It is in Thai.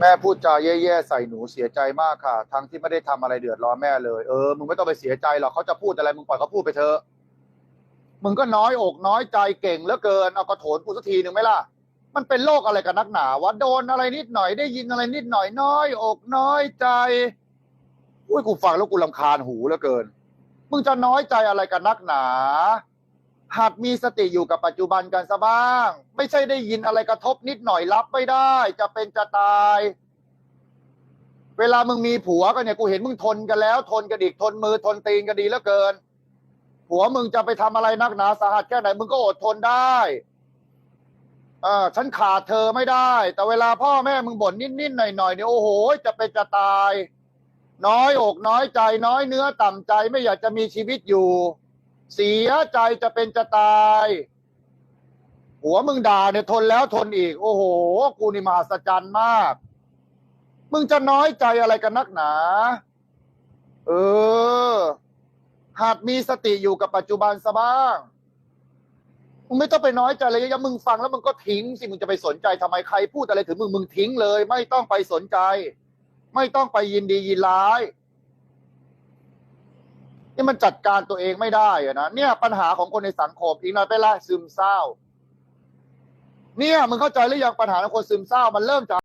แม่พูดจาแย่ๆใส่หนูเสียใจมากค่ะ ทั้งที่ไม่ได้ทำอะไรเดือดร้อนแม่เลย เออ มึงไม่ต้องไปเสียใจหรอกเขาจะพูดอะไรมึงปล่อยเขาพูดไปเถอะ มึงก็น้อยอกน้อยใจเก่งเหลือเกิน เอากระโถนกูสักทีหนึ่งไหมล่ะ มันเป็นโรคอะไรกันนักหนาวะ โดนอะไรนิดหน่อยได้ยินอะไรนิดหน่อยน้อยอกน้อยใจ อุ้ยกูฟังแล้วกูลำคาญหูเหลือเกิน มึงจะน้อยใจอะไรกันนักหนา หัดมีสติอยู่กับปัจจุบันกันซะบ้าง ไม่ใช่ได้ยินอะไรกระทบนิดหน่อยรับไม่ได้ จะเป็นจะตาย เวลามึงมีผัวกันเนี่ยกูเห็นมึงทนกันแล้ว ทนกันอีกทนมือทนตีนกันดีเหลือเกิน ผัวมึงจะไปทำอะไรนักหนาสาหัสแค่ไหนมึงก็อดทนได้เออฉันขาดเธอไม่ได้ แต่เวลาพ่อแม่มึงบ่นนิดๆหน่อยๆเนี่ยโอ้โห จะเป็นจะตาย น้อยอกน้อยใจ น้อยเนื้อต่ำใจไม่อยากจะมีชีวิตอยู่ เสียใจจะเป็นจะตาย หัวมึงด่าเนี่ยทนแล้วทนอีก โอ้โห กูนี่มหัศจรรย์มาก มึงจะน้อยใจอะไรกันนักหนา เออหัดมีสติอยู่กับปัจจุบันซะบ้างมึงไม่ต้องไปน้อยใจเลยยังมึงฟังแล้วมึงก็ทิ้งสิมึงจะไปสนใจทำไมใครพูดอะไรถึงมึงมึงทิ้งเลย ไม่ต้องไปสนใจ ไม่ต้องไปยินดียินร้าย นี่มันจัดการตัวเองไม่ได้อะนะเนี่ยปัญหาของคนในสังคมอีกหน่อยไปละซึมเศร้า เนี่ยมึงเข้าใจหรือยังปัญหาของคนซึมเศร้ามันเริ่มจาก